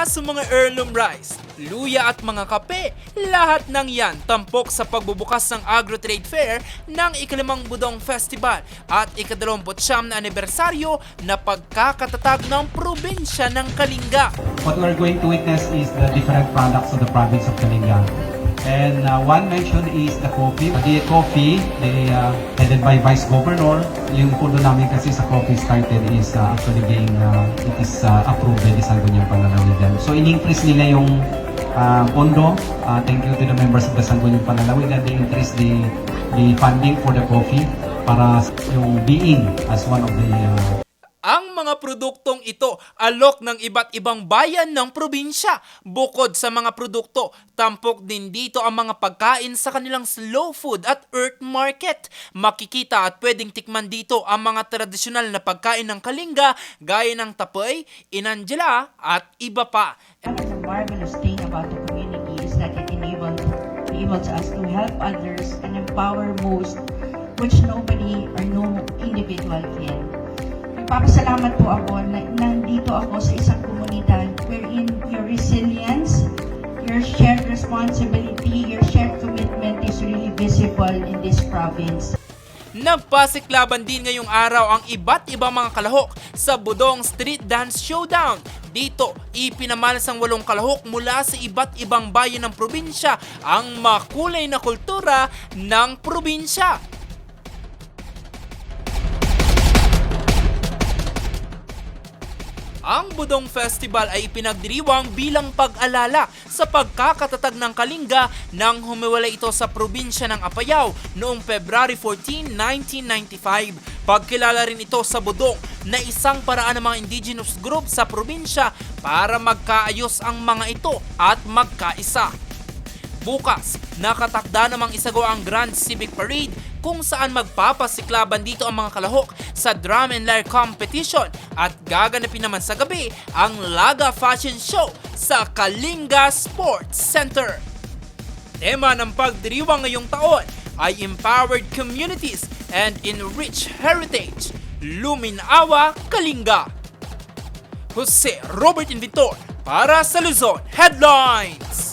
Sa mga heirloom rice, luya at mga kape, lahat ng yan tampok sa pagbubukas ng Agro-Trade Fair ng ikalimang Budong Festival at ikadalawamput siyam na anibersaryo na pagkakatatag ng probinsya ng Kalinga. what we're going to witness is the different products of the province of Kalinga. And uh, one mention is the coffee. The coffee, they, uh, headed by Vice Governor. Yung puno namin kasi sa coffee started is uh, actually being, uh, it is uh, approved by the Sangguniang Panlalawigan. So in-increase nila yung uh, pondo. Uh, thank you to the members of the Sangguniang Panlalawigan. They increased the, the funding for the coffee para yung being as one of the uh, mga produktong ito alok ng iba't ibang bayan ng probinsya. Bukod sa mga produkto, tampok din dito ang mga pagkain sa kanilang slow food at earth market. Makikita at pwedeng tikman dito ang mga tradisyonal na pagkain ng Kalinga gaya ng tapoy, inanjela at iba pa. The marvelous thing about the community is that it enables, enables us to help others and empower most, which nobody or no individual can. Nagpapasalamat po ako na nandito ako sa isang komunidad wherein your resilience, your shared responsibility, your shared commitment is really visible in this province. Nagpasiklaban din ngayong araw ang iba't ibang mga kalahok sa Budong Street Dance Showdown. Dito, ipinamalas ang walong kalahok mula sa iba't ibang bayan ng probinsya ang makulay na kultura ng probinsya. Ang Budong Festival ay ipinagdiriwang bilang pag-alala sa pagkakatatag ng Kalinga nang humiwalay ito sa probinsya ng Apayao noong February 14, 1995. Pagkilala rin ito sa Budong na isang paraan ng mga indigenous group sa probinsya para magkaayos ang mga ito at magkaisa. Bukas, nakatakda namang isagawa ang Grand Civic Parade kung saan magpapasiklaban dito ang mga kalahok sa drum and lyre competition at gaganapin naman sa gabi ang Laga Fashion Show sa Kalinga Sports Center. Tema ng pagdiriwang ngayong taon ay Empowered Communities and Enriched Heritage, Luminawa, Kalinga. Jose Robert Invitor para sa Luzon Headlines!